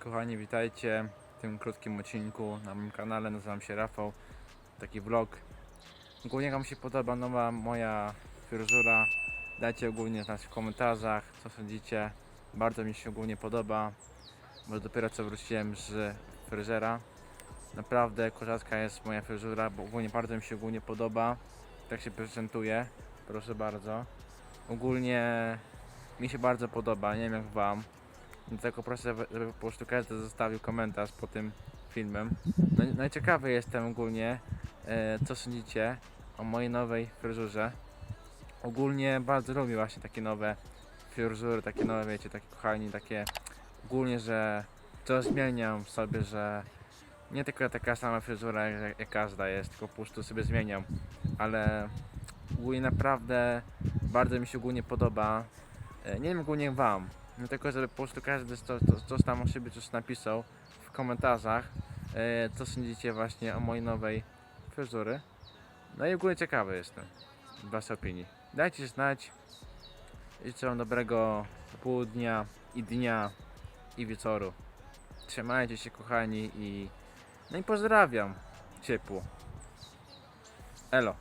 Kochani, witajcie w tym krótkim odcinku na moim kanale. Nazywam się Rafał. Taki vlog. Ogólnie Wam się podoba nowa moja fryzura. Dajcie ogólnie znać w komentarzach, co sądzicie. Bardzo mi się ogólnie podoba, bo dopiero co wróciłem z fryzera. Naprawdę kozacka jest moja fryzura, bo ogólnie bardzo mi się ogólnie podoba. Tak się prezentuje. Proszę bardzo. Ogólnie mi się bardzo podoba, nie wiem jak Wam. Dlatego proszę, żeby po prostu każdy zostawił komentarz po tym filmem. No, no i ciekawy jestem ogólnie, e, co sądzicie o mojej nowej fryzurze. Ogólnie bardzo lubię właśnie takie nowe fryzury, takie nowe, wiecie, takie kochani, takie ogólnie, że to zmieniam sobie, że nie tylko taka sama fryzura jak, jak każda jest, tylko po prostu sobie zmieniam, ale ogólnie naprawdę bardzo mi się ogólnie podoba. E, Nie wiem ogólnie wam, no tylko żeby po prostu każdy co- co- coś tam o siebie coś napisał w komentarzach, e, co sądzicie właśnie o mojej nowej fryzury. No i ogólnie ciekawy jestem waszej opinii. Dajcie znać. Życzę wam dobrego południa i dnia i wieczoru. Trzymajcie się kochani i no i pozdrawiam ciepło. Elo.